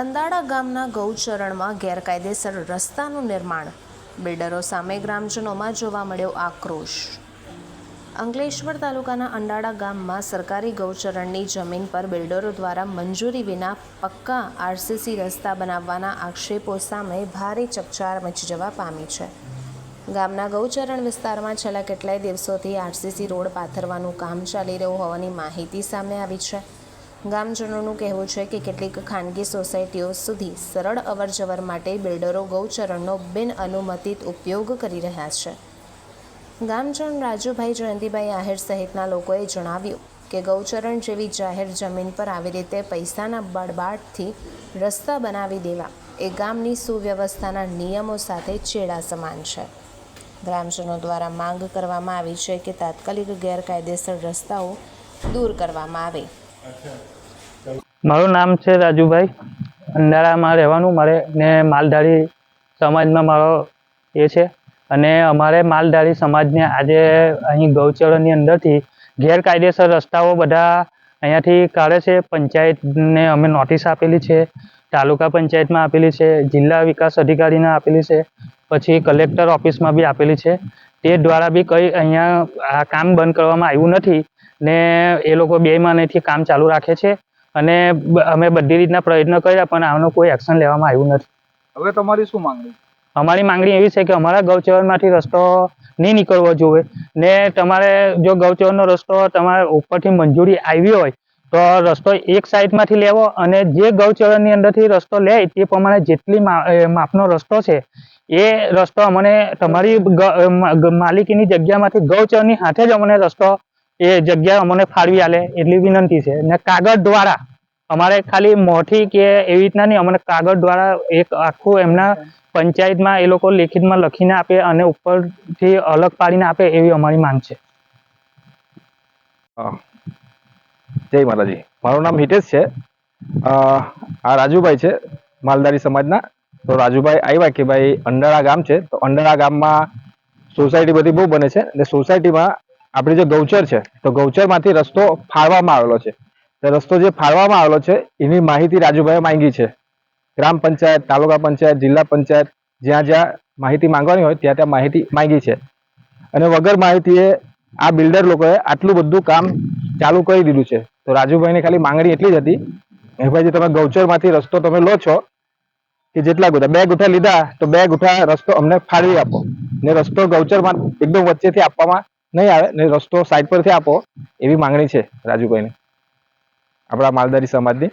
અંદાડા ગામના ગૌચરણમાં ગેરકાયદેસર રસ્તાનું નિર્માણ. બિલ્ડરો સામે ગ્રામજનોમાં જોવા મળ્યો આક્રોશ. અંકલેશ્વર તાલુકાના અંડાળા ગામમાં સરકારી ગૌચરણની જમીન પર બિલ્ડરો દ્વારા મંજૂરી વિના પક્કા આરસીસી રસ્તા બનાવવાના આક્ષેપો સામે ભારે ચકચાર મચી જવા પામી છે. ગામના ગૌચરણ વિસ્તારમાં છેલ્લા કેટલાય દિવસોથી આરસીસી રોડ પાથરવાનું કામ ચાલી રહ્યું હોવાની માહિતી સામે આવી છે. ગામજનોનું કહેવું છે કે કેટલીક ખાનગી સોસાયટીઓ સુધી સરળ અવરજવર માટે બિલ્ડરો ગૌચરણનો બિન અનુમતિત ઉપયોગ કરી રહ્યા છે. ગામજન રાજુભાઈ જયંતિભાઈ આહિર સહિતના લોકોએ જણાવ્યું કે ગૌચરણ જેવી જાહેર જમીન પર આવી રીતે પૈસાના બળબાટથી રસ્તા બનાવી દેવા એ ગામની સુવ્યવસ્થાના નિયમો સાથે ચેડા સમાન છે. ગ્રામજનો દ્વારા માંગ કરવામાં આવી છે કે તાત્કાલિક ગેરકાયદેસર રસ્તાઓ દૂર કરવામાં આવે. મારું નામ છે રાજુભાઈ. અંધારામાં રહેવાનું મારે ને માલધારી સમાજમાં મારો એ છે. અને અમારે માલધારી સમાજને આજે અહીં ગૌચરની અંદરથી ગેરકાયદેસર રસ્તાઓ બધા અહીંયાથી કાઢે છે. પંચાયતને અમે નોટિસ આપેલી છે. તાલુકા પંચાયતમાં આપેલી છે. જિલ્લા વિકાસ અધિકારીને આપેલી છે. પછી કલેક્ટર ઓફિસમાં બી આપેલી છે. તે દ્વારા બી કંઈ અહીંયા આ કામ બંધ કરવામાં આવ્યું નથી ને એ લોકો બે મહિનાથી કામ ચાલુ રાખે છે. અને અમે બધી રીતના પ્રયત્ન કર્યા પણ આનું કોઈ એક્શન લેવામાં આવ્યું નથી. હવે તમારી શું માંગણી? અમારી માંગણી એવી છે કે અમારા ગૌચરણમાંથી રસ્તો નહીં નીકળવો જોઈએ. ને તમારે જો ગૌચરણનો રસ્તો તમારે ઉપરથી મંજૂરી આવી હોય તો રસ્તો એક સાઈડમાંથી લેવો અને જે ગૌચરણની અંદરથી રસ્તો લે તે પ્રમાણે જેટલી માપનો રસ્તો છે એ રસ્તો અમને તમારી માલિકીની જગ્યામાંથી ગૌચરની હાથે જ અમને રસ્તો એ જગ્યા અમને ફાળવી આલે એટલી વિનંતી છે. ને કાગળ દ્વારા અમારે ખાલી મોઠી કે એવી રીતના નહીં, અમને કાગળ દ્વારા એક આખું એમના પંચાયતમાં એ લોકો લેખિતમાં લખીને આપે અને ઉપરથી અલગ પાડીને આપે એવી અમારી માંગ છે. જય માતાજી. મારું નામ હિતેશ છે. આ રાજુભાઈ છે, માલધારી સમાજના. તો રાજુભાઈ આવ્યા કે ભાઈ અંડાળા ગામ છે. તો અંડાળા ગામમાં સોસાયટી બધી બહુ બને છે. અને સોસાયટીમાં આપણી જે ગૌચર છે, તો ગૌચરમાંથી રસ્તો ફાળવામાં આવેલો છે. રસ્તો જે ફાળવામાં આવેલો છે, એની માહિતી રાજુભાઈએ માંગી છે. ગ્રામ પંચાયત, તાલુકા પંચાયત, જિલ્લા પંચાયત, જ્યાં જ્યાં માહિતી માંગવાની હોય, ત્યાં ત્યાં માહિતી માંગી છે. અને વગર માહિતીએ આ બિલ્ડર લોકોએ આટલું બધું કામ ચાલુ કરી દીધું છે. તો રાજુભાઈની ખાલી માંગણી એટલી જ હતી ભાઈ તમે ગૌચરમાંથી રસ્તો તમે લો છો, કે જેટલા ગુઠા બે ગુઠા લીધા, તો બે ગુઠા રસ્તો અમને ફાળવી આપો. ને રસ્તો ગૌચરમાં એકદમ વચ્ચેથી આપવામાં નહીં આવે ને રસ્તો સાઈડ પરથી આપો એવી માંગણી છે રાજુભાઈની. આપણા માલધારી સમાજની.